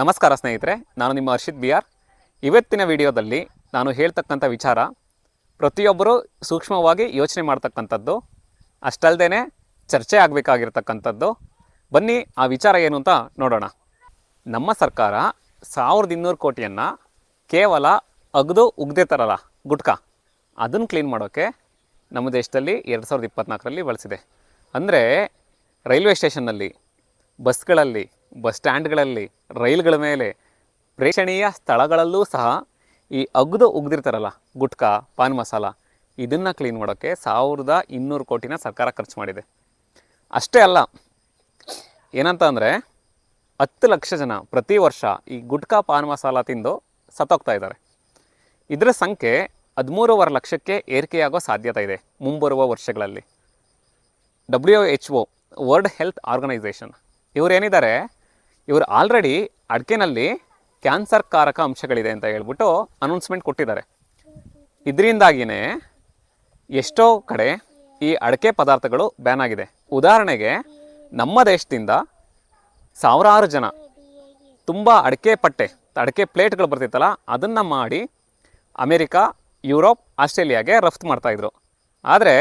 ನಮಸ್ಕಾರ ಸ್ನೇಹಿತರೆ, ನಾನು ನಿಮ್ಮ ಹರ್ಷಿತ್ ಬಿ ಆರ್. ಇವತ್ತಿನ ವಿಡಿಯೋದಲ್ಲಿ ನಾನು ಹೇಳ್ತಕ್ಕಂಥ ವಿಚಾರ, ಪ್ರತಿಯೊಬ್ಬರು ಸೂಕ್ಷ್ಮವಾಗಿ ಯೋಚನೆ ಮಾಡ್ತಕ್ಕಂಥದ್ದು ಅಷ್ಟಲ್ಲದೆ ಚರ್ಚೆ ಆಗಬೇಕಾಗಿರ್ತಕ್ಕಂಥದ್ದು. ಬನ್ನಿ, ಆ ವಿಚಾರ ಏನು ಅಂತ ನೋಡೋಣ. ನಮ್ಮ ಸರ್ಕಾರ ಸಾವಿರದ ಇನ್ನೂರು ಕೋಟಿಯನ್ನು ಕೇವಲ ಅಗದು ಉಗ್ದೇ ತರಲ್ಲ, ಗುಟ್ಕಾ. ಅದನ್ನು ಕ್ಲೀನ್ ಮಾಡೋಕ್ಕೆ ನಮ್ಮ ದೇಶದಲ್ಲಿ ಎರಡು ಸಾವಿರದ ಇಪ್ಪತ್ನಾಲ್ಕರಲ್ಲಿ ಬಳಸಿದೆ. ಅಂದರೆ ರೈಲ್ವೆ ಸ್ಟೇಷನ್ನಲ್ಲಿ, ಬಸ್ಗಳಲ್ಲಿ ಬಸ್ ಸ್ಟ್ಯಾಂಡ್ಗಳಲ್ಲಿ, ರೈಲ್ಗಳ ಮೇಲೆ, ಪ್ರೇಕ್ಷಣೀಯ ಸ್ಥಳಗಳಲ್ಲೂ ಸಹ ಈ ಅಗ್ದು ಉಗ್ದಿರ್ತಾರಲ್ಲ, ಗುಟ್ಕಾ, ಪಾನ್ ಮಸಾಲ, ಇದನ್ನು ಕ್ಲೀನ್ ಮಾಡೋಕ್ಕೆ ಸಾವಿರದ ಇನ್ನೂರು ಕೋಟಿನ ಸರ್ಕಾರ ಖರ್ಚು ಮಾಡಿದೆ. ಅಷ್ಟೇ ಅಲ್ಲ, ಏನಂತ ಅಂದರೆ, ಹತ್ತು ಲಕ್ಷ ಜನ ಪ್ರತಿ ವರ್ಷ ಈ ಗುಟ್ಕಾ ಪಾನ್ ಮಸಾಲ ತಿಂದು ಸತ್ತೋಗ್ತಾ ಇದ್ದಾರೆ. ಇದರ ಸಂಖ್ಯೆ ಹದಿಮೂರುವರೆ ಲಕ್ಷಕ್ಕೆ ಏರಿಕೆಯಾಗೋ ಸಾಧ್ಯತೆ ಇದೆ ಮುಂಬರುವ ವರ್ಷಗಳಲ್ಲಿ. W H O, world health organisation ಇವರೇನಿದ್ದಾರೆ ಇವರು ಆಲ್ರೆಡಿ ಅಡಿಕೆನಲ್ಲಿ ಕ್ಯಾನ್ಸರ್ ಕಾರಕ ಅಂಶಗಳಿದೆ ಅಂತ ಹೇಳ್ಬಿಟ್ಟು ಅನೌನ್ಸ್ಮೆಂಟ್ ಕೊಟ್ಟಿದ್ದಾರೆ. ಇದರಿಂದಾಗಿಯೇ ಎಷ್ಟೋ ಕಡೆ ಈ ಅಡಿಕೆ ಪದಾರ್ಥಗಳು ಬ್ಯಾನ್ ಆಗಿದೆ. ಉದಾಹರಣೆಗೆ ನಮ್ಮ ದೇಶದಿಂದ ಸಾವಿರಾರು ಜನ ತುಂಬ ಅಡಿಕೆ ಪಟ್ಟೆ, ಅಡಿಕೆ ಪ್ಲೇಟ್ಗಳು ಬರ್ತಿತ್ತಲ್ಲ, ಅದನ್ನು ಮಾಡಿ ಅಮೇರಿಕಾ, ಯುರೋಪ್, ಆಸ್ಟ್ರೇಲಿಯಾಗೆ ರಫ್ತು ಮಾಡ್ತಾಯಿದ್ರು ಆದರೆ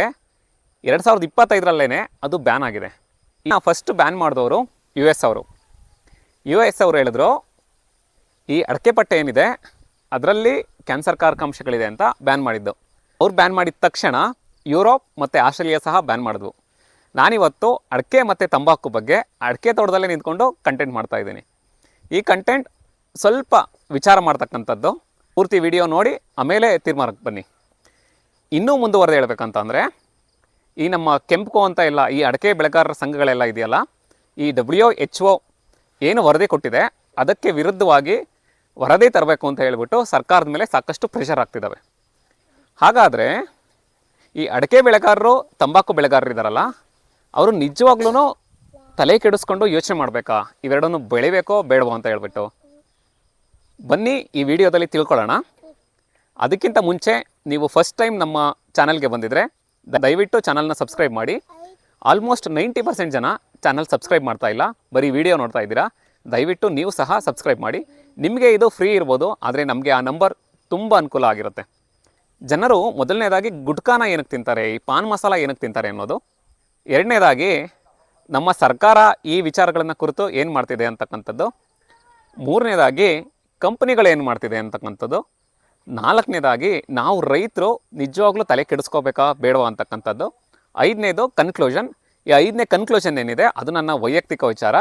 ಎರಡು ಸಾವಿರದ ಇಪ್ಪತ್ತೈದರಲ್ಲೇ ಅದು ಬ್ಯಾನ್ ಆಗಿದೆ. ಇನ್ನು ಫಸ್ಟ್ ಬ್ಯಾನ್ ಮಾಡಿದವರು ಯು ಎಸ್ ಅವರು. ಯು ಎಸ್ ಅವರು ಹೇಳಿದ್ರು, ಈ ಅಡಕೆ ಪಟ್ಟೆ ಏನಿದೆ, ಅದರಲ್ಲಿ ಕ್ಯಾನ್ಸರ್ ಕಾರಕಾಂಶಗಳಿದೆ ಅಂತ ಬ್ಯಾನ್ ಮಾಡಿದ್ದು. ಅವ್ರು ಬ್ಯಾನ್ ಮಾಡಿದ ತಕ್ಷಣ ಯುರೋಪ್ ಮತ್ತು ಆಸ್ಟ್ರೇಲಿಯಾ ಸಹ ಬ್ಯಾನ್ ಮಾಡಿದ್ವು. ನಾನಿವತ್ತು ಅಡಿಕೆ ಮತ್ತು ತಂಬಾಕು ಬಗ್ಗೆ ಅಡಿಕೆ ತೋಟದಲ್ಲೇ ನಿಂತ್ಕೊಂಡು ಕಂಟೆಂಟ್ ಮಾಡ್ತಾ ಇದ್ದೀನಿ. ಈ ಕಂಟೆಂಟ್ ಸ್ವಲ್ಪ ವಿಚಾರ ಮಾಡ್ತಕ್ಕಂಥದ್ದು, ಪೂರ್ತಿ ವಿಡಿಯೋ ನೋಡಿ, ಆಮೇಲೆ ತೀರ್ಮಾನಕ್ಕೆ ಬನ್ನಿ. ಇನ್ನೂ ಮುಂದುವರೆದು ಹೇಳ್ಬೇಕಂತಂದರೆ, ಈ ನಮ್ಮ ಕೆಂಪು ಅಂತ ಇಲ್ಲ, ಈ ಅಡಕೆ ಬೆಳೆಗಾರರ ಸಂಘಗಳೆಲ್ಲ ಇದೆಯಲ್ಲ, ಈ ಡಬ್ಲ್ಯೂ ಎಚ್ ಒ ಏನು ವರದಿ ಕೊಟ್ಟಿದೆ, ಅದಕ್ಕೆ ವಿರುದ್ಧವಾಗಿ ವರದಿ ತರಬೇಕು ಅಂತ ಹೇಳಿಬಿಟ್ಟು ಸರ್ಕಾರದ ಮೇಲೆ ಸಾಕಷ್ಟು ಪ್ರೆಷರ್ ಆಗ್ತಿದ್ದಾವೆ ಹಾಗಾದರೆ ಈ ಅಡಕೆ ಬೆಳೆಗಾರರು, ತಂಬಾಕು ಬೆಳೆಗಾರರು ಇದ್ದಾರಲ್ಲ ಅವರು ನಿಜವಾಗ್ಲೂ ತಲೆ ಕೆಡಿಸ್ಕೊಂಡು ಯೋಚನೆ ಮಾಡಬೇಕಾ? ಇವೆರಡನ್ನು ಬೆಳಿಬೇಕೋ ಬೇಡವೋ ಅಂತ ಹೇಳ್ಬಿಟ್ಟು? ಬನ್ನಿ ಈ ವಿಡಿಯೋದಲ್ಲಿ ತಿಳ್ಕೊಳ್ಳೋಣ. ಅದಕ್ಕಿಂತ ಮುಂಚೆ ನೀವು ಫಸ್ಟ್ ಟೈಮ್ ನಮ್ಮ ಚಾನಲ್ಗೆ ಬಂದಿದ್ರೆ, ದಯವಿಟ್ಟು ಚಾನಲ್ನ ಸಬ್ಸ್ಕ್ರೈಬ್ ಮಾಡಿ. ಆಲ್ಮೋಸ್ಟ್ ನೈಂಟಿ ಪರ್ಸೆಂಟ್ ಜನ ಚಾನಲ್ ಸಬ್ಸ್ಕ್ರೈಬ್ ಮಾಡ್ತಾ ಇಲ್ಲ, ಬರೀ ವಿಡಿಯೋ ನೋಡ್ತಾ ಇದ್ದೀರಾ, ದಯವಿಟ್ಟು ನೀವು ಸಹ ಸಬ್ಸ್ಕ್ರೈಬ್ ಮಾಡಿ. ನಿಮಗೆ ಇದು ಫ್ರೀ ಇರ್ಬೋದು, ಆದರೆ ನಮಗೆ ಆ ನಂಬರ್ ತುಂಬ ಅನುಕೂಲ ಆಗಿರುತ್ತೆ. ಜನರು ಮೊದಲನೇದಾಗಿ ಗುಟ್ಕಾನ ಏನಕ್ಕೆ ತಿಂತಾರೆ, ಈ ಪಾನ್ ಮಸಾಲ ಏನಕ್ಕೆ ತಿಂತಾರೆ ಅನ್ನೋದು. ಎರಡನೇದಾಗಿ, ನಮ್ಮ ಸರ್ಕಾರ ಈ ವಿಚಾರಗಳನ್ನು ಕುರಿತು ಏನು ಮಾಡ್ತಿದೆ ಅಂತಕ್ಕಂಥದ್ದು. ಮೂರನೇದಾಗಿ, ಕಂಪ್ನಿಗಳು ಏನು ಮಾಡ್ತಿದೆ ಅಂತಕ್ಕಂಥದ್ದು. ನಾಲ್ಕನೇದಾಗಿ, ನಾವು ರೈತರು ನಿಜವಾಗ್ಲೂ ತಲೆ ಕೆಡಿಸ್ಕೋಬೇಕಾ ಬೇಡವಾ ಅಂತಕ್ಕಂಥದ್ದು. ಐದನೇದು ಕನ್ಕ್ಲೂಷನ್ ಈ ಐದನೇ ಕನ್ಕ್ಲೂಷನ್ ಏನಿದೆ, ಅದು ನನ್ನ ವೈಯಕ್ತಿಕ ವಿಚಾರ.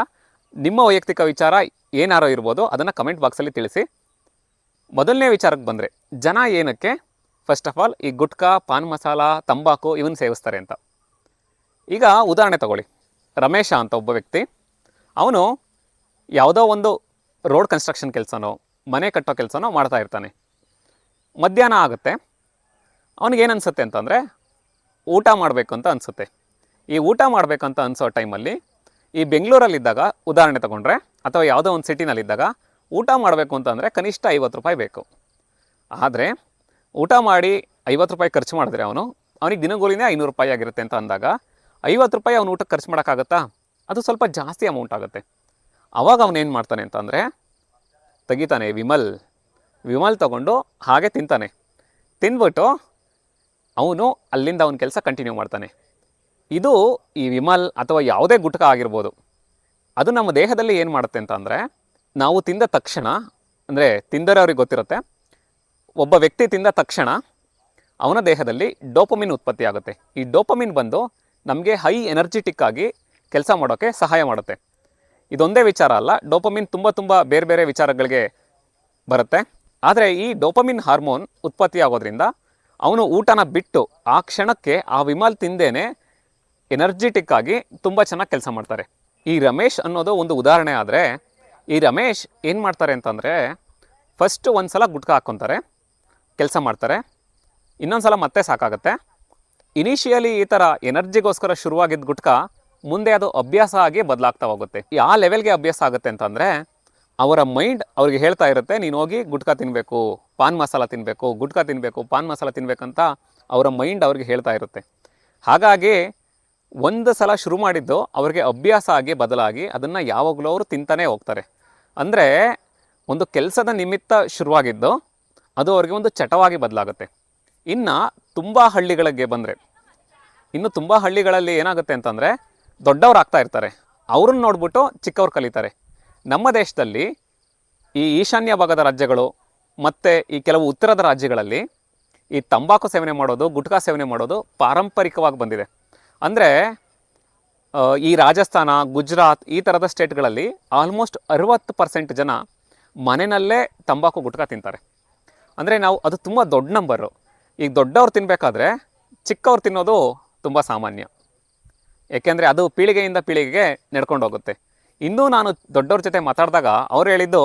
ನಿಮ್ಮ ವೈಯಕ್ತಿಕ ವಿಚಾರ ಏನಾರೋ ಇರ್ಬೋದು, ಅದನ್ನು ಕಮೆಂಟ್ ಬಾಕ್ಸಲ್ಲಿ ತಿಳಿಸಿ. ಮೊದಲನೇ ವಿಚಾರಕ್ಕೆ ಬಂದರೆ, ಜನ ಏನಕ್ಕೆ? ಫಸ್ಟ್ ಆಫ್ ಆಲ್ ಈ ಗುಟ್ಕಾ, ಪಾನ್ ಮಸಾಲ, ತಂಬಾಕು ಇವನ್ನ ಸೇವಿಸ್ತಾರೆ ಅಂತ. ಈಗ ಉದಾಹರಣೆ ತಗೊಳ್ಳಿ. ರಮೇಶ ಅಂತ ಒಬ್ಬ ವ್ಯಕ್ತಿ, ಅವನು ಯಾವುದೋ ಒಂದು ರೋಡ್ ಕನ್ಸ್ಟ್ರಕ್ಷನ್ ಕೆಲಸನೋ, ಮನೆ ಕಟ್ಟೋ ಕೆಲಸನೋ ಮಾಡ್ತಾ ಇರ್ತಾನೆ. ಮಧ್ಯಾಹ್ನ ಆಗುತ್ತೆ. ಅವನಿಗೇನು ಅನಿಸುತ್ತೆ ಅಂತಂದರೆ, ಊಟ ಮಾಡಬೇಕು ಅಂತ ಅನಿಸುತ್ತೆ. ಈ ಊಟ ಮಾಡಬೇಕಂತ ಅನಿಸೋ ಟೈಮಲ್ಲಿ ಈ ಬೆಂಗಳೂರಲ್ಲಿದ್ದಾಗ, ಉದಾಹರಣೆ ತಗೊಂಡ್ರೆ, ಅಥವಾ ಯಾವುದೋ ಒಂದು ಸಿಟಿನಲ್ಲಿದ್ದಾಗ ಊಟ ಮಾಡಬೇಕು ಅಂತಂದರೆ ಕನಿಷ್ಠ ಐವತ್ತು ರೂಪಾಯಿ ಬೇಕು. ಆದರೆ ಊಟ ಮಾಡಿ ಐವತ್ತು ರೂಪಾಯಿ ಖರ್ಚು ಮಾಡಿದ್ರೆ ಅವನು, ಅವನಿಗೆ ದಿನಗೂಲಿನೇ ಐನೂರು ರೂಪಾಯಿ ಆಗಿರುತ್ತೆ ಅಂತ ಅಂದಾಗ ಐವತ್ತು ರೂಪಾಯಿ ಅವನು ಊಟಕ್ಕೆ ಖರ್ಚು ಮಾಡೋಕ್ಕಾಗತ್ತಾ? ಅದು ಸ್ವಲ್ಪ ಜಾಸ್ತಿ ಅಮೌಂಟ್ ಆಗುತ್ತೆ. ಆವಾಗ ಅವನೇನು ಮಾಡ್ತಾನೆ ಅಂತಂದರೆ ತೆಗಿತಾನೆ ವಿಮಲ್. ವಿಮಲ್ ತಗೊಂಡು ಹಾಗೆ ತಿಂತಾನೆ. ತಿಂದ್ಬಿಟ್ಟು ಅವನು ಅಲ್ಲಿಂದ ಅವನ ಕೆಲಸ ಕಂಟಿನ್ಯೂ ಮಾಡ್ತಾನೆ. ಇದು ಈ ವಿಮಲ್ ಅಥವಾ ಯಾವುದೇ ಗುಟ್ಕ ಆಗಿರ್ಬೋದು. ಅದು ನಮ್ಮ ದೇಹದಲ್ಲಿ ಏನು ಮಾಡುತ್ತೆ ಅಂತ ಅಂದರೆ, ನಾವು ತಿಂದ ತಕ್ಷಣ, ಅಂದರೆ ತಿಂದರೆ ಅವ್ರಿಗೆ ಗೊತ್ತಿರುತ್ತೆ, ಒಬ್ಬ ವ್ಯಕ್ತಿ ತಿಂದ ತಕ್ಷಣ ಅವನ ದೇಹದಲ್ಲಿ ಡೋಪಮಿನ್ ಉತ್ಪತ್ತಿ ಆಗುತ್ತೆ. ಈ ಡೋಪಮಿನ್ ಬಂದು ನಮಗೆ ಹೈ ಎನರ್ಜಿಟಿಕ್ ಆಗಿ ಕೆಲಸ ಮಾಡೋಕ್ಕೆ ಸಹಾಯ ಮಾಡುತ್ತೆ. ಇದೊಂದೇ ವಿಚಾರ ಅಲ್ಲ, ಡೋಪಮಿನ್ ತುಂಬ ತುಂಬ ಬೇರೆ ಬೇರೆ ವಿಚಾರಗಳಿಗೆ ಬರುತ್ತೆ. ಆದರೆ ಈ ಡೋಪಮಿನ್ ಹಾರ್ಮೋನ್ ಉತ್ಪತ್ತಿ ಆಗೋದ್ರಿಂದ ಅವನು ಊಟನ ಬಿಟ್ಟು ಆ ಕ್ಷಣಕ್ಕೆ ಆ ವಿಮಲ್ ತಿಂದೇನೆ ಎನರ್ಜಿಟಿಕ್ ಆಗಿ ತುಂಬ ಚೆನ್ನಾಗಿ ಕೆಲಸ ಮಾಡ್ತಾರೆ. ಈ ರಮೇಶ್ ಅನ್ನೋದು ಒಂದು ಉದಾಹರಣೆ ಆದರೆ, ಈ ರಮೇಶ್ ಏನು ಮಾಡ್ತಾರೆ ಅಂತಂದರೆ ಫಸ್ಟ್ ಒಂದು ಸಲ ಗುಟ್ಕ ಹಾಕ್ಕೊತಾರೆ ಕೆಲಸ ಮಾಡ್ತಾರೆ ಇನ್ನೊಂದು ಸಲ ಮತ್ತೆ ಸಾಕಾಗುತ್ತೆ. ಇನಿಷಿಯಲಿ ಈ ಥರ ಎನರ್ಜಿಗೋಸ್ಕರ ಶುರುವಾಗಿದ್ದ ಗುಟ್ಕ ಮುಂದೆ ಅದು ಅಭ್ಯಾಸ ಆಗಿ ಬದಲಾಗ್ತಾ ಹೋಗುತ್ತೆ. ಯಾವ ಲೆವೆಲ್ಗೆ ಅಭ್ಯಾಸ ಆಗುತ್ತೆ ಅಂತಂದರೆ, ಅವರ ಮೈಂಡ್ ಅವ್ರಿಗೆ ಹೇಳ್ತಾ ಇರುತ್ತೆ, ನೀನು ಹೋಗಿ ಗುಟ್ಕಾ ತಿನ್ನಬೇಕು ಪಾನ್ ಮಸಾಲ ತಿನ್ನಬೇಕು ಗುಟ್ಕಾ ತಿನ್ನಬೇಕು ಪಾನ್ ಮಸಾಲ ತಿನ್ನಬೇಕಂತ ಅವರ ಮೈಂಡ್ ಅವ್ರಿಗೆ ಹೇಳ್ತಾ ಇರುತ್ತೆ. ಹಾಗಾಗಿ ಒಂದು ಸಲ ಶುರು ಮಾಡಿದ್ದು ಅವ್ರಿಗೆ ಅಭ್ಯಾಸ ಆಗಿ ಬದಲಾಗಿ ಅದನ್ನು ಯಾವಾಗಲೂ ಅವರು ತಿಂತಾನೇ ಹೋಗ್ತಾರೆ. ಅಂದರೆ ಒಂದು ಕೆಲಸದ ನಿಮಿತ್ತ ಶುರುವಾಗಿದ್ದು ಅದು ಅವ್ರಿಗೆ ಒಂದು ಚಟವಾಗಿ ಬದಲಾಗುತ್ತೆ. ಇನ್ನು ತುಂಬ ಹಳ್ಳಿಗಳಿಗೆ ಬಂದರೆ, ಇನ್ನು ತುಂಬ ಹಳ್ಳಿಗಳಲ್ಲಿ ಏನಾಗುತ್ತೆ ಅಂತಂದರೆ ದೊಡ್ಡವ್ರು ಆಗ್ತಾ ಇರ್ತಾರೆ. ಅವ್ರನ್ನ ನೋಡ್ಬಿಟ್ಟು ಚಿಕ್ಕವ್ರು ಕಲಿತಾರೆ. ನಮ್ಮ ದೇಶದಲ್ಲಿ ಈ ಈಶಾನ್ಯ ಭಾಗದ ರಾಜ್ಯಗಳು ಮತ್ತು ಈ ಕೆಲವು ಉತ್ತರದ ರಾಜ್ಯಗಳಲ್ಲಿ ಈ ತಂಬಾಕು ಸೇವನೆ ಮಾಡೋದು, ಗುಟ್ಕಾ ಸೇವನೆ ಮಾಡೋದು ಪಾರಂಪರಿಕವಾಗಿ ಬಂದಿದೆ. ಅಂದರೆ ಈ ರಾಜಸ್ಥಾನ, ಗುಜರಾತ್ ಈ ಥರದ ಸ್ಟೇಟ್ಗಳಲ್ಲಿ ಆಲ್ಮೋಸ್ಟ್ ಅರುವತ್ತು ಪರ್ಸೆಂಟ್ ಜನ ಮನೆಯಲ್ಲೇ ತಂಬಾಕು, ಗುಟ್ಕ ತಿಂತಾರೆ. ಅಂದರೆ ನಾವು, ಅದು ತುಂಬ ದೊಡ್ಡ ನಂಬರು ಈಗ ದೊಡ್ಡವ್ರು ತಿನ್ನಬೇಕಾದ್ರೆ ಚಿಕ್ಕವ್ರು ತಿನ್ನೋದು ತುಂಬ ಸಾಮಾನ್ಯ. ಏಕೆಂದರೆ ಅದು ಪೀಳಿಗೆಯಿಂದ ಪೀಳಿಗೆಗೆ ನಡ್ಕೊಂಡು ಹೋಗುತ್ತೆ ಇನ್ನೂ ನಾನು ದೊಡ್ಡವ್ರ ಜೊತೆ ಮಾತಾಡಿದಾಗ ಅವ್ರು ಹೇಳಿದ್ದು,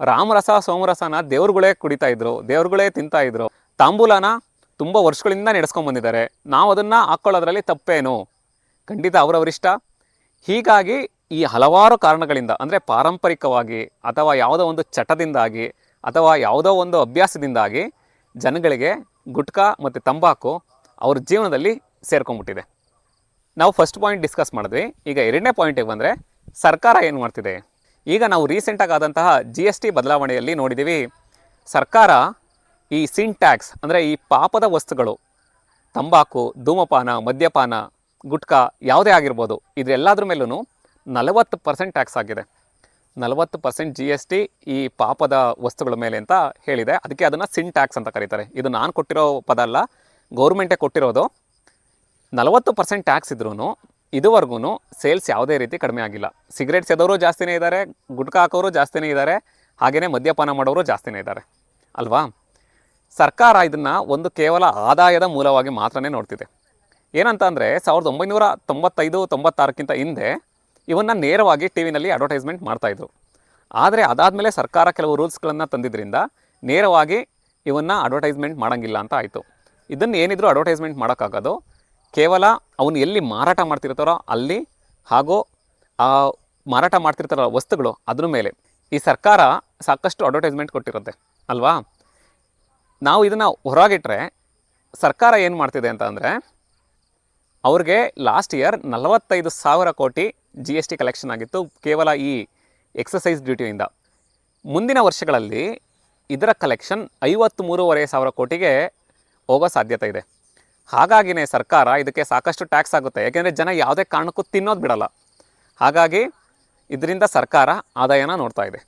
ರಾಮರಸ, ಸೋಮರಸನ ದೇವ್ರುಗಳೇ ಕುಡಿತಾ ಇದ್ರು, ದೇವ್ರುಗಳೇ ತಿಂತಾಯಿದ್ರು ತಾಂಬೂಲನ ತುಂಬ ವರ್ಷಗಳಿಂದ ನಡೆಸ್ಕೊಂಡು ಬಂದಿದ್ದಾರೆ. ನಾವು ಅದನ್ನು ಹಾಕ್ಕೊಳ್ಳೋದ್ರಲ್ಲಿ ತಪ್ಪೇನು? ಖಂಡಿತ ಅವರವರಿಷ್ಟ ಹೀಗಾಗಿ ಈ ಹಲವಾರು ಕಾರಣಗಳಿಂದ, ಅಂದರೆ ಪಾರಂಪರಿಕವಾಗಿ ಅಥವಾ ಯಾವುದೋ ಒಂದು ಚಟದಿಂದಾಗಿ ಅಥವಾ ಯಾವುದೋ ಒಂದು ಅಭ್ಯಾಸದಿಂದಾಗಿ ಜನಗಳಿಗೆ ಗುಟ್ಕಾ ಮತ್ತು ತಂಬಾಕು ಅವ್ರ ಜೀವನದಲ್ಲಿ ಸೇರ್ಕೊಂಡ್ಬಿಟ್ಟಿದೆ. ನಾವು ಫಸ್ಟ್ ಪಾಯಿಂಟ್ ಡಿಸ್ಕಸ್ ಮಾಡಿದ್ವಿ. ಈಗ ಎರಡನೇ ಪಾಯಿಂಟಿಗೆ ಬಂದರೆ ಸರ್ಕಾರ ಏನು ಮಾಡ್ತಿದೆ? ಈಗ ನಾವು ರೀಸೆಂಟಾಗಿ ಆದಂತಹ ಜಿ ಎಸ್ ಟಿ ಬದಲಾವಣೆಯಲ್ಲಿ ನೋಡಿದ್ದೀವಿ ಸರ್ಕಾರ ಈ ಸಿಂಟ್ಯಾಕ್ಸ್ ಅಂದರೆ ಈ ಪಾಪದ ವಸ್ತುಗಳು, ತಂಬಾಕು, ಧೂಮಪಾನ, ಮದ್ಯಪಾನ, ಗುಟ್ಕಾ ಯಾವುದೇ ಆಗಿರ್ಬೋದು ಇದೆಲ್ಲದ್ರ ಮೇಲೂ ನಲವತ್ತು ಪರ್ಸೆಂಟ್ ಟ್ಯಾಕ್ಸ್ ಆಗಿದೆ. ನಲವತ್ತು ಪರ್ಸೆಂಟ್ ಜಿ ಎಸ್ ಟಿ ಈ ಪಾಪದ ವಸ್ತುಗಳ ಮೇಲೆ ಅಂತ ಹೇಳಿದೆ. ಅದಕ್ಕೆ ಅದನ್ನು ಸಿನ್ ಟ್ಯಾಕ್ಸ್ ಅಂತ ಕರೀತಾರೆ. ಇದು ನಾನು ಕೊಟ್ಟಿರೋ ಪದ ಅಲ್ಲ, ಗೌರ್ಮೆಂಟೇ ಕೊಟ್ಟಿರೋದು. ನಲವತ್ತು ಪರ್ಸೆಂಟ್ ಟ್ಯಾಕ್ಸ್ ಇದ್ರೂ ಇದುವರೆಗೂ ಸೇಲ್ಸ್ ಯಾವುದೇ ರೀತಿ ಕಡಿಮೆ ಆಗಿಲ್ಲ. ಸಿಗರೇಟ್ ಸೇದೋರು ಜಾಸ್ತಿನೇ ಇದ್ದಾರೆ, ಗುಟ್ಕಾ ಹಾಕೋರು ಜಾಸ್ತಿನೇ ಇದ್ದಾರೆ ಹಾಗೆಯೇ ಮದ್ಯಪಾನ ಮಾಡೋರು ಜಾಸ್ತಿನೇ ಇದ್ದಾರೆ. ಅಲ್ವಾ? ಸರ್ಕಾರ ಇದನ್ನು ಒಂದು ಕೇವಲ ಆದಾಯದ ಮೂಲವಾಗಿ ಮಾತ್ರನೇ ನೋಡ್ತಿದೆ. ಏನಂತ ಅಂದರೆ ಸಾವಿರದ ಒಂಬೈನೂರ ತೊಂಬತ್ತೈದು, ತೊಂಬತ್ತಾರಕ್ಕಿಂತ ಹಿಂದೆ ಇವನ್ನು ನೇರವಾಗಿ ಟಿ ವಿನಲ್ಲಿ ಅಡ್ವರ್ಟೈಸ್ಮೆಂಟ್ ಮಾಡ್ತಾಯಿದ್ರು ಆದರೆ ಅದಾದಮೇಲೆ ಸರ್ಕಾರ ಕೆಲವು ರೂಲ್ಸ್ಗಳನ್ನು ತಂದಿದ್ದರಿಂದ ನೇರವಾಗಿ ಇವನ್ನು ಅಡ್ವರ್ಟೈಸ್ಮೆಂಟ್ ಮಾಡೋಂಗಿಲ್ಲ ಅಂತ ಆಯಿತು. ಇದನ್ನು ಏನಿದ್ರು ಅಡ್ವರ್ಟೈಸ್ಮೆಂಟ್ ಮಾಡೋಕ್ಕಾಗೋದು. ಕೇವಲ ಅವನು ಎಲ್ಲಿ ಮಾರಾಟ ಮಾಡ್ತಿರ್ತಾರೋ ಅಲ್ಲಿ ಹಾಗೂ ಆ ಮಾರಾಟ ಮಾಡ್ತಿರ್ತಾರೋ ವಸ್ತುಗಳು ಅದ್ರ ಮೇಲೆ ಈ ಸರ್ಕಾರ ಸಾಕಷ್ಟು ಅಡ್ವರ್ಟೈಸ್ಮೆಂಟ್ ಕೊಟ್ಟಿರುತ್ತೆ, ಅಲ್ವಾ? ನಾವು ಇದನ್ನು ಹೊರಗಿಟ್ಟರೆ ಸರ್ಕಾರ ಏನು ಮಾಡ್ತಿದೆ ಅಂತ ಅಂದರೆ ಅವ್ರಿಗೆ ಲಾಸ್ಟ್ ಇಯರ್ ನಲವತ್ತೈದು ಸಾವಿರ ಕೋಟಿ ಜಿ ಎಸ್ ಟಿ ಕಲೆಕ್ಷನ್ ಆಗಿತ್ತು, ಕೇವಲ ಈ ಎಕ್ಸಸೈಸ್ ಡ್ಯೂಟಿಯಿಂದ ಮುಂದಿನ ವರ್ಷಗಳಲ್ಲಿ ಇದರ ಕಲೆಕ್ಷನ್ ಐವತ್ತು ಮೂರುವರೆ ಸಾವಿರ ಕೋಟಿಗೆ ಹೋಗೋ ಸಾಧ್ಯತೆ ಇದೆ. ಹಾಗಾಗಿನೇ ಸರ್ಕಾರ ಇದಕ್ಕೆ ಸಾಕಷ್ಟು ಟ್ಯಾಕ್ಸ್ ಆಗುತ್ತೆ, ಯಾಕೆಂದರೆ ಜನ ಯಾವುದೇ ಕಾರಣಕ್ಕೂ ತಿನ್ನೋದು ಬಿಡಲ್ಲ. ಹಾಗಾಗಿ ಇದರಿಂದ ಸರ್ಕಾರ ಆದಾಯನ ನೋಡ್ತಾ ಇದೆ.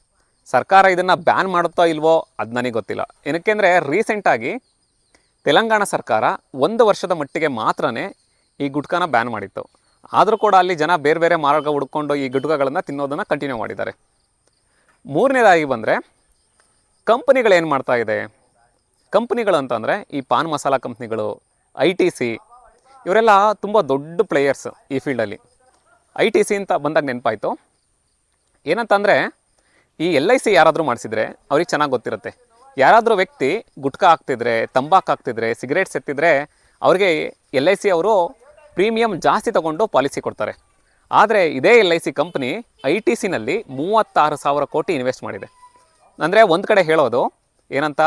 ಸರ್ಕಾರ ಇದನ್ನು ಬ್ಯಾನ್ ಮಾಡುತ್ತೋ ಇಲ್ವೋ ಅದು ನನಗೆ ಗೊತ್ತಿಲ್ಲ. ಏನಕ್ಕೆಂದರೆ ರೀಸೆಂಟಾಗಿ ತೆಲಂಗಾಣ ಸರ್ಕಾರ ಒಂದು ವರ್ಷದ ಮಟ್ಟಿಗೆ ಮಾತ್ರ ಈ ಗುಟ್ಕಾನ ಬ್ಯಾನ್ ಮಾಡಿತ್ತು. ಆದರೂ ಕೂಡ ಅಲ್ಲಿ ಜನ ಬೇರೆ ಬೇರೆ ಮಾರ್ಗ ಹುಡ್ಕೊಂಡು ಈ ಗುಟ್ಕಗಳನ್ನು ತಿನ್ನೋದನ್ನು ಕಂಟಿನ್ಯೂ ಮಾಡಿದ್ದಾರೆ. ಮೂರನೇದಾಗಿ ಬಂದರೆ ಕಂಪ್ನಿಗಳೇನು ಮಾಡ್ತಾ ಇದೆ? ಕಂಪ್ನಿಗಳು ಅಂತಂದರೆ ಈ ಪಾನ್ ಮಸಾಲ ಕಂಪ್ನಿಗಳು ಐ ಟಿ ಸಿ ಇವರೆಲ್ಲ ತುಂಬ ದೊಡ್ಡ ಪ್ಲೇಯರ್ಸ್ ಈ ಫೀಲ್ಡಲ್ಲಿ ಐ ಟಿ ಸಿ ಅಂತ ಬಂದಾಗ ನೆನಪಾಯಿತು. ಏನಂತಂದರೆ ಈ ಎಲ್ ಐ ಸಿ ಯಾರಾದರೂ ಮಾಡಿಸಿದ್ರೆ ಅವ್ರಿಗೆ ಚೆನ್ನಾಗಿ ಗೊತ್ತಿರುತ್ತೆ. ಯಾರಾದರೂ ವ್ಯಕ್ತಿ ಗುಟ್ಕಾ ಹಾಕ್ತಿದ್ರೆ, ತಂಬಾಕು ಹಾಕ್ತಿದ್ರೆ ಸಿಗರೇಟ್ಸ್ ಎತ್ತಿದ್ರೆ ಅವ್ರಿಗೆ ಎಲ್ ಐ ಸಿ ಅವರು ಪ್ರೀಮಿಯಂ ಜಾಸ್ತಿ ತಗೊಂಡು ಪಾಲಿಸಿ ಕೊಡ್ತಾರೆ. ಆದರೆ ಇದೇ L I C company I T ಸಿನಲ್ಲಿ ಮೂವತ್ತಾರು ಸಾವಿರ ಕೋಟಿ ಇನ್ವೆಸ್ಟ್ ಮಾಡಿದೆ. ಅಂದರೆ ಒಂದು ಕಡೆ ಹೇಳೋದು, ಏನಂತ,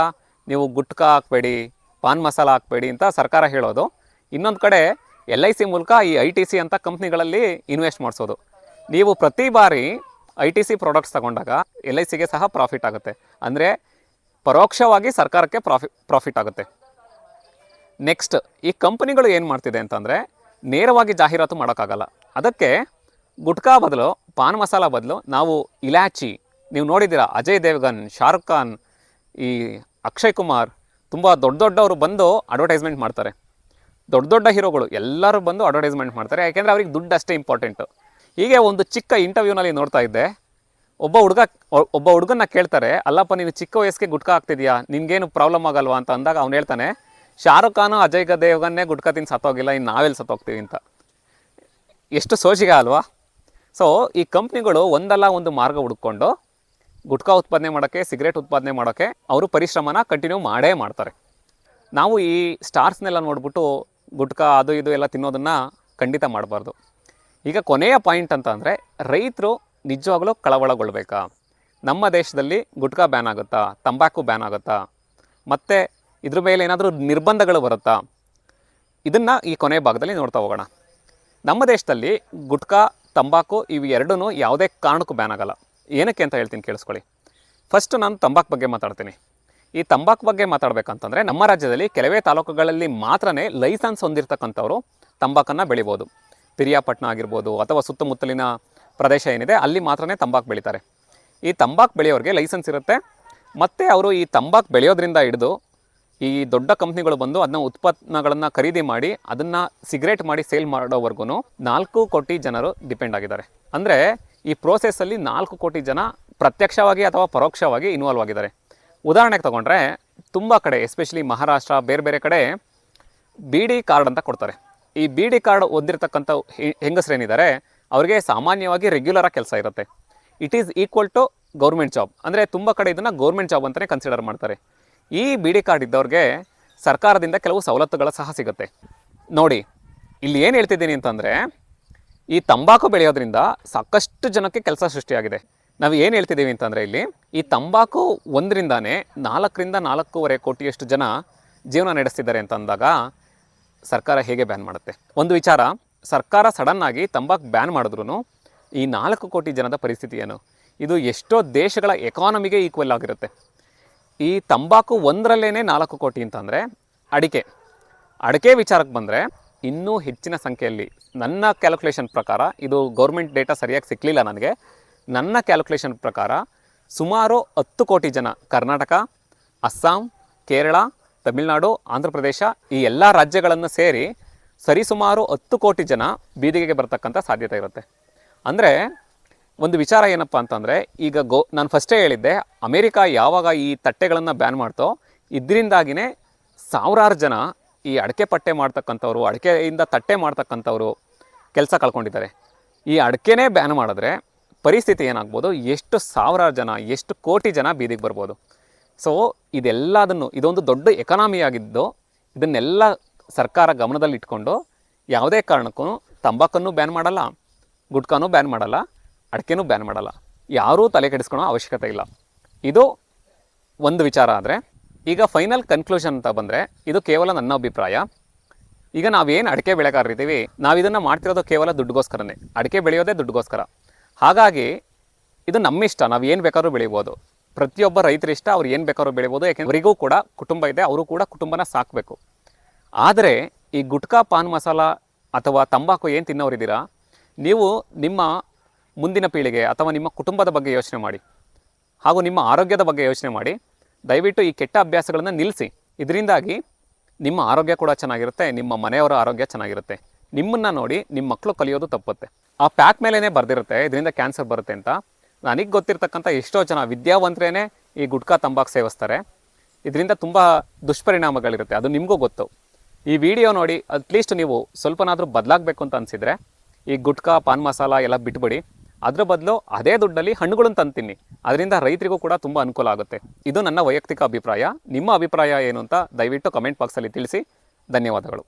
ನೀವು ಗುಟ್ಕಾ ಹಾಕಬೇಡಿ, ಪಾನ್ ಮಸಾಲ ಹಾಕಬೇಡಿ ಅಂತ ಸರ್ಕಾರ ಹೇಳೋದು. ಇನ್ನೊಂದು ಕಡೆ ಎಲ್ ಐ ಸಿ ಮೂಲಕ ಈ ಐ ಟಿ ಸಿ ಅಂತ ಕಂಪ್ನಿಗಳಲ್ಲಿ ಇನ್ವೆಸ್ಟ್ ಮಾಡಿಸೋದು. ನೀವು ಪ್ರತಿ ಬಾರಿ ಐ ಟಿ ಸಿ ಪ್ರಾಡಕ್ಟ್ಸ್ ತಗೊಂಡಾಗ ಎಲ್ ಐ ಸಿಗೆ ಸಹ ಪ್ರಾಫಿಟ್ ಆಗುತ್ತೆ. ಅಂದರೆ ಪರೋಕ್ಷವಾಗಿ ಸರ್ಕಾರಕ್ಕೆ ಪ್ರಾಫಿ ಪ್ರಾಫಿಟ್ ಆಗುತ್ತೆ. ನೆಕ್ಸ್ಟ್ ಈ ಕಂಪನಿಗಳು ಏನು ಮಾಡ್ತಿದೆ ಅಂತಂದರೆ ನೇರವಾಗಿ ಜಾಹೀರಾತು ಮಾಡೋಕ್ಕಾಗಲ್ಲ. ಅದಕ್ಕೆ ಗುಟ್ಕಾ ಬದಲು, ಪಾನ್ ಮಸಾಲ ಬದಲು ನಾವು ಇಲಾಚಿ, ನೀವು ನೋಡಿದ್ದೀರಾ, ಅಜಯ್ ದೇವ್ಗನ್, ಶಾರುಖ್ ಖಾನ್, ಈ ಅಕ್ಷಯ್ ಕುಮಾರ್, ತುಂಬ ದೊಡ್ಡ ದೊಡ್ಡವರು ಬಂದು ಅಡ್ವರ್ಟೈಸ್ಮೆಂಟ್ ಮಾಡ್ತಾರೆ. ದೊಡ್ಡ ದೊಡ್ಡ ಹೀರೋಗಳು ಎಲ್ಲರೂ ಬಂದು ಅಡ್ವರ್ಟೈಸ್ಮೆಂಟ್ ಮಾಡ್ತಾರೆ. ಯಾಕೆಂದರೆ ಅವ್ರಿಗೆ ದುಡ್ಡು ಅಷ್ಟೇ ಇಂಪಾರ್ಟೆಂಟು ಹೀಗೆ ಒಂದು ಚಿಕ್ಕ ಇಂಟರ್ವ್ಯೂನಲ್ಲಿ ನೋಡ್ತಾ ಇದ್ದೆ. ಒಬ್ಬ ಹುಡುಗ, ಒಬ್ಬ ಹುಡುಗನ್ನ ಕೇಳ್ತಾರೆ, ಅಲ್ಲಪ್ಪ, ನೀನು ಚಿಕ್ಕ ವಯಸ್ಸಿಗೆ ಗುಟ್ಕಾ ಆಗ್ತಿದ್ಯಾ? ನಿನ್ಗೇನು ಪ್ರಾಬ್ಲಮ್ ಆಗಲ್ವಾ? ಅಂತ ಅಂದಾಗ ಅವ್ನು ಹೇಳ್ತಾನೆ, ಶಾರುಖ್ ಖಾನು, ಅಜಯ್ ದೇವ್ಗನ್ನೇ ಗುಟ್ಕಾ ತಿಂದು ಸತ್ತೋಗಿಲ್ಲ ಇನ್ನು ನಾವೆಲ್ಲಿ ಸತ್ತೋಗ್ತೀವಿ ಅಂತ. ಎಷ್ಟು ಸೋಜಿಗೆ ಅಲ್ವಾ? ಸೊ ಈ ಕಂಪ್ನಿಗಳು ಒಂದಲ್ಲ ಒಂದು ಮಾರ್ಗ ಹುಡ್ಕೊಂಡು ಗುಟ್ಕಾ ಉತ್ಪಾದನೆ ಮಾಡೋಕ್ಕೆ ಸಿಗರೇಟ್ ಉತ್ಪಾದನೆ ಮಾಡೋಕ್ಕೆ ಅವರು ಪರಿಶ್ರಮನ ಕಂಟಿನ್ಯೂ ಮಾಡೇ ಮಾಡ್ತಾರೆ. ನಾವು ಈ ಸ್ಟಾರ್ಸ್ನೆಲ್ಲ ನೋಡ್ಬಿಟ್ಟು ಗುಟ್ಕಾ ಅದು ಇದು ಎಲ್ಲ ತಿನ್ನೋದನ್ನು ಖಂಡಿತ ಮಾಡಬಾರ್ದು. ಈಗ ಕೊನೆಯ ಪಾಯಿಂಟ್ ಅಂತ ಅಂದರೆ ರೈತರು ನಿಜವಾಗ್ಲೂ ಕಳವಳಗೊಳ್ಬೇಕಾ? ನಮ್ಮ ದೇಶದಲ್ಲಿ ಗುಟ್ಕಾ ಬ್ಯಾನ್ ಆಗುತ್ತಾ? ತಂಬಾಕು ಬ್ಯಾನ್ ಆಗುತ್ತಾ? ಮತ್ತು ಇದ್ರ ಮೇಲೆ ಏನಾದರೂ ನಿರ್ಬಂಧಗಳು ಬರುತ್ತಾ? ಇದನ್ನು ಈ ಕೊನೆಯ ಭಾಗದಲ್ಲಿ ನೋಡ್ತಾ ಹೋಗೋಣ. ನಮ್ಮ ದೇಶದಲ್ಲಿ ಗುಟ್ಕಾ, ತಂಬಾಕು ಇವು ಎರಡೂ ಯಾವುದೇ ಕಾರಣಕ್ಕೂ ಬ್ಯಾನ್ ಆಗಲ್ಲ. ಏನಕ್ಕೆ ಅಂತ ಹೇಳ್ತೀನಿ ಕೇಳಿಸ್ಕೊಳ್ಳಿ. ಫಸ್ಟ್ ನಾನು ತಂಬಾಕು ಬಗ್ಗೆ ಮಾತಾಡ್ತೀನಿ. ಈ ತಂಬಾಕು ಬಗ್ಗೆ ಮಾತಾಡಬೇಕಂತಂದರೆ ನಮ್ಮ ರಾಜ್ಯದಲ್ಲಿ ಕೆಲವೇ ತಾಲೂಕುಗಳಲ್ಲಿ ಮಾತ್ರ ಲೈಸೆನ್ಸ್ ಹೊಂದಿರತಕ್ಕಂಥವ್ರು ತಂಬಾಕನ್ನು ಬೆಳಿಬೋದು. ಪಿರಿಯಾಪಟ್ಟಣ ಆಗಿರ್ಬೋದು ಅಥವಾ ಸುತ್ತಮುತ್ತಲಿನ ಪ್ರದೇಶ ಏನಿದೆ, ಅಲ್ಲಿ ಮಾತ್ರನೇ ತಂಬಾಕು ಬೆಳೀತಾರೆ. ಈ ತಂಬಾಕು ಬೆಳೆಯೋರಿಗೆ ಲೈಸೆನ್ಸ್ ಇರುತ್ತೆ. ಮತ್ತು ಅವರು ಈ ತಂಬಾಕು ಬೆಳೆಯೋದ್ರಿಂದ ಹಿಡಿದು ಈ ದೊಡ್ಡ ಕಂಪ್ನಿಗಳು ಬಂದು ಅದನ್ನ ಉತ್ಪನ್ನಗಳನ್ನು ಖರೀದಿ ಮಾಡಿ, ಅದನ್ನು ಸಿಗರೇಟ್ ಮಾಡಿ ಸೇಲ್ ಮಾಡೋವರೆಗೂ ನಾಲ್ಕು ಕೋಟಿ ಜನರು ಡಿಪೆಂಡ್ ಆಗಿದ್ದಾರೆ. ಅಂದರೆ ಈ ಪ್ರೋಸೆಸ್ಸಲ್ಲಿ ನಾಲ್ಕು ಕೋಟಿ ಜನ ಪ್ರತ್ಯಕ್ಷವಾಗಿ ಅಥವಾ ಪರೋಕ್ಷವಾಗಿ ಇನ್ವಾಲ್ವ್ ಆಗಿದ್ದಾರೆ. ಉದಾಹರಣೆಗೆ ತಗೊಂಡ್ರೆ, ತುಂಬ ಕಡೆ ಎಸ್ಪೆಷಲಿ ಮಹಾರಾಷ್ಟ್ರ ಬೇರೆ ಬೇರೆ ಕಡೆ ಬಿ ಡಿ ಕಾರ್ಡ್ ಅಂತ ಕೊಡ್ತಾರೆ. ಈ ಬಿ ಡಿ ಕಾರ್ಡ್ ಹೊಂದಿರತಕ್ಕಂಥ ಹೆಂಗಸರೇನಿದ್ದಾರೆ ಅವರಿಗೆ ಸಾಮಾನ್ಯವಾಗಿ ರೆಗ್ಯುಲರಾಗಿ ಕೆಲಸ ಇರುತ್ತೆ. It is equal to government job ಅಂದರೆ ತುಂಬ ಕಡೆ ಇದನ್ನು ಗೌರ್ಮೆಂಟ್ ಜಾಬ್ ಅಂತಲೇ ಕನ್ಸಿಡರ್ ಮಾಡ್ತಾರೆ. ಈ ಬಿ ಡಿ ಕಾರ್ಡ್ ಇದ್ದವ್ರಿಗೆ ಸರ್ಕಾರದಿಂದ ಕೆಲವು ಸವಲತ್ತುಗಳು ಸಹ ಸಿಗುತ್ತೆ. ನೋಡಿ, ಇಲ್ಲಿ ಏನು ಹೇಳ್ತಿದ್ದೀನಿ ಅಂತಂದರೆ, ಈ ತಂಬಾಕು ಬೆಳೆಯೋದ್ರಿಂದ ಸಾಕಷ್ಟು ಜನಕ್ಕೆ ಕೆಲಸ ಸೃಷ್ಟಿಯಾಗಿದೆ. ನಾವು ಏನು ಹೇಳ್ತಿದ್ದೀವಿ ಅಂತಂದರೆ ಇಲ್ಲಿ, ಈ ತಂಬಾಕು ಒಂದರಿಂದಾನೇ ನಾಲ್ಕರಿಂದ ನಾಲ್ಕೂವರೆ ಕೋಟಿಯಷ್ಟು ಜನ ಜೀವನ ನಡೆಸ್ತಿದ್ದಾರೆ ಅಂತ ಅಂದಾಗ ಸರ್ಕಾರ ಹೇಗೆ ಬ್ಯಾನ್ ಮಾಡುತ್ತೆ? ಒಂದು ವಿಚಾರ, ಸರ್ಕಾರ ಸಡನ್ನಾಗಿ ತಂಬಾಕು ಬ್ಯಾನ್ ಮಾಡಿದ್ರು ಈ ನಾಲ್ಕು ಕೋಟಿ ಜನದ ಪರಿಸ್ಥಿತಿ ಏನು? ಇದು ಎಷ್ಟೋ ದೇಶಗಳ ಎಕಾನಮಿಗೆ ಈಕ್ವಲ್ ಆಗಿರುತ್ತೆ. ಈ ತಂಬಾಕು ಒಂದರಲ್ಲೇ ನಾಲ್ಕು ಕೋಟಿ ಅಂತಂದರೆ ಅಡಿಕೆ. ಅಡಿಕೆ ವಿಚಾರಕ್ಕೆ ಬಂದರೆ ಇನ್ನೂ ಹೆಚ್ಚಿನ ಸಂಖ್ಯೆಯಲ್ಲಿ. ನನ್ನ ಕ್ಯಾಲ್ಕುಲೇಷನ್ ಪ್ರಕಾರ, ಇದು ಗೌರ್ಮೆಂಟ್ ಡೇಟಾ ಸರಿಯಾಗಿ ಸಿಕ್ಕಲಿಲ್ಲ ನನಗೆ. ನನ್ನ ಕ್ಯಾಲ್ಕುಲೇಷನ್ ಪ್ರಕಾರ ಸುಮಾರು ಹತ್ತು ಕೋಟಿ ಜನ ಕರ್ನಾಟಕ, ಅಸ್ಸಾಂ, ಕೇರಳ ತಮಿಳುನಾಡು, ಆಂಧ್ರ ಪ್ರದೇಶ ಈ ಎಲ್ಲ ರಾಜ್ಯಗಳನ್ನು ಸೇರಿ ಸರಿಸುಮಾರು ಹತ್ತು ಕೋಟಿ ಜನ ಬೀದಿಗೆಗೆ ಬರ್ತಕ್ಕಂಥ ಸಾಧ್ಯತೆ ಇರುತ್ತೆ. ಅಂದರೆ ಒಂದು ವಿಚಾರ ಏನಪ್ಪ ಅಂತಂದರೆ, ಈಗ ಗೋ, ನಾನು ಫಸ್ಟೇ ಹೇಳಿದ್ದೆ, ಅಮೇರಿಕಾ ಯಾವಾಗ ಈ ತಟ್ಟೆಗಳನ್ನು ಬ್ಯಾನ್ ಮಾಡ್ತೋ ಇದರಿಂದಾಗಿಯೇ ಸಾವಿರಾರು ಜನ ಈ ಅಡಿಕೆ ಪಟ್ಟೆ ಮಾಡ್ತಕ್ಕಂಥವ್ರು, ಅಡಿಕೆಯಿಂದ ತಟ್ಟೆ ಮಾಡ್ತಕ್ಕಂಥವ್ರು ಕೆಲಸ ಕಳ್ಕೊಂಡಿದ್ದಾರೆ. ಈ ಅಡಿಕೆನೇ ಬ್ಯಾನ್ ಮಾಡಿದ್ರೆ ಪರಿಸ್ಥಿತಿ ಏನಾಗ್ಬೋದು? ಎಷ್ಟು ಸಾವಿರಾರು ಜನ, ಎಷ್ಟು ಕೋಟಿ ಜನ ಬೀದಿಗೆ ಬರ್ಬೋದು? ಸೊ ಇದೆಲ್ಲದನ್ನು, ಇದೊಂದು ದೊಡ್ಡ ಎಕಾನಮಿ ಆಗಿದ್ದು, ಇದನ್ನೆಲ್ಲ ಸರ್ಕಾರ ಗಮನದಲ್ಲಿ ಇಟ್ಕೊಂಡು ಯಾವುದೇ ಕಾರಣಕ್ಕೂ ತಂಬಾಕನ್ನು ಬ್ಯಾನ್ ಮಾಡಲ್ಲ, ಗುಟ್ಕಾನೂ ಬ್ಯಾನ್ ಮಾಡಲ್ಲ, ಅಡಿಕೆನೂ ಬ್ಯಾನ್ ಮಾಡಲ್ಲ. ಯಾರೂ ತಲೆ ಕೆಡಿಸ್ಕೊಳೋ ಅವಶ್ಯಕತೆ ಇಲ್ಲ. ಇದು ಒಂದು ವಿಚಾರ ಆದರೆ, ಈಗ ಫೈನಲ್ ಕನ್ಕ್ಲೂಷನ್ ಅಂತ ಬಂದರೆ, ಇದು ಕೇವಲ ನನ್ನ ಅಭಿಪ್ರಾಯ. ಈಗ ನಾವೇನು ಅಡಿಕೆ ಬೆಳೆಗಾರರಿದ್ದೀವಿ ನಾವು ಇದನ್ನು ಮಾಡ್ತಿರೋದು ಕೇವಲ ದುಡ್ಡುಗೋಸ್ಕರನೇ. ಅಡಿಕೆ ಬೆಳೆಯೋದೇ ದುಡ್ಡುಗೋಸ್ಕರ. ಹಾಗಾಗಿ, ಇದು ನಮ್ಮ ಇಷ್ಟ ನಾವು ಏನು ಬೇಕಾದರೂ ಬೆಳಿಬೋದು. ಪ್ರತಿಯೊಬ್ಬ ರೈತರ ಇಷ್ಟ ಅವ್ರು ಏನು ಬೇಕಾದ್ರೂ ಬೆಳಿಬೋದು, ಯಾಕೆಂದ್ರೆ ಅವರಿಗೂ ಕೂಡ ಕುಟುಂಬ ಇದೆ, ಅವರು ಕೂಡ ಕುಟುಂಬನ ಸಾಕಬೇಕು. ಆದರೆ ಈ ಗುಟ್ಕಾ ಪಾನ್ ಮಸಾಲ ಅಥವಾ ತಂಬಾಕು ಏನು ತಿನ್ನೋರಿದ್ದೀರಾ, ನೀವು ನಿಮ್ಮ ಮುಂದಿನ ಪೀಳಿಗೆ ಅಥವಾ ನಿಮ್ಮ ಕುಟುಂಬದ ಬಗ್ಗೆ ಯೋಚನೆ ಮಾಡಿ. ಹಾಗೂ ನಿಮ್ಮ ಆರೋಗ್ಯದ ಬಗ್ಗೆ ಯೋಚನೆ ಮಾಡಿ. ದಯವಿಟ್ಟು ಈ ಕೆಟ್ಟ ಅಭ್ಯಾಸಗಳನ್ನು ನಿಲ್ಲಿಸಿ ಇದರಿಂದಾಗಿ ನಿಮ್ಮ ಆರೋಗ್ಯ ಕೂಡ ಚೆನ್ನಾಗಿರುತ್ತೆ, ನಿಮ್ಮ ಮನೆಯವರ ಆರೋಗ್ಯ ಚೆನ್ನಾಗಿರುತ್ತೆ. ನಿಮ್ಮನ್ನು ನೋಡಿ ನಿಮ್ಮ ಮಕ್ಕಳು ಕಲಿಯೋದು ತಪ್ಪುತ್ತೆ. ಆ ಪ್ಯಾಕ್ ಮೇಲೇ ಬರೆದಿರುತ್ತೆ, ಇದರಿಂದ ಕ್ಯಾನ್ಸರ್ ಬರುತ್ತೆ ಅಂತ. ನನಗೆ ಗೊತ್ತಿರ್ತಕ್ಕಂಥ ಎಷ್ಟೋ ಜನ ವಿದ್ಯಾವಂತರೇ ಈ ಗುಟ್ಕಾ ತಂಬಾಕು ಸೇವಿಸ್ತಾರೆ. ಇದರಿಂದ ತುಂಬ ದುಷ್ಪರಿಣಾಮಗಳಿರುತ್ತೆ. ಅದು ನಿಮಗೂ ಗೊತ್ತು. ಈ ವಿಡಿಯೋ ನೋಡಿ ಅಟ್ಲೀಸ್ಟ್ ನೀವು ಸ್ವಲ್ಪನಾದರೂ ಬದಲಾಗಬೇಕು ಅಂತ ಅನಿಸಿದರೆ, ಈ ಗುಟ್ಕಾ, ಪಾನ್ ಮಸಾಲ ಎಲ್ಲ ಬಿಟ್ಬಿಡಿ. ಅದರ ಬದಲು ಅದೇ ದುಡ್ಡಲ್ಲಿ ಹಣ್ಣುಗಳನ್ನು ತಂದು ತಿನ್ನಿ ಅದರಿಂದ ರೈತರಿಗೂ ಕೂಡ ತುಂಬ ಅನುಕೂಲ ಆಗುತ್ತೆ. ಇದು ನನ್ನ ವೈಯಕ್ತಿಕ ಅಭಿಪ್ರಾಯ. ನಿಮ್ಮ ಅಭಿಪ್ರಾಯ ಏನು ಅಂತ ದಯವಿಟ್ಟು ಕಮೆಂಟ್ ಬಾಕ್ಸಲ್ಲಿ ತಿಳಿಸಿ. ಧನ್ಯವಾದಗಳು.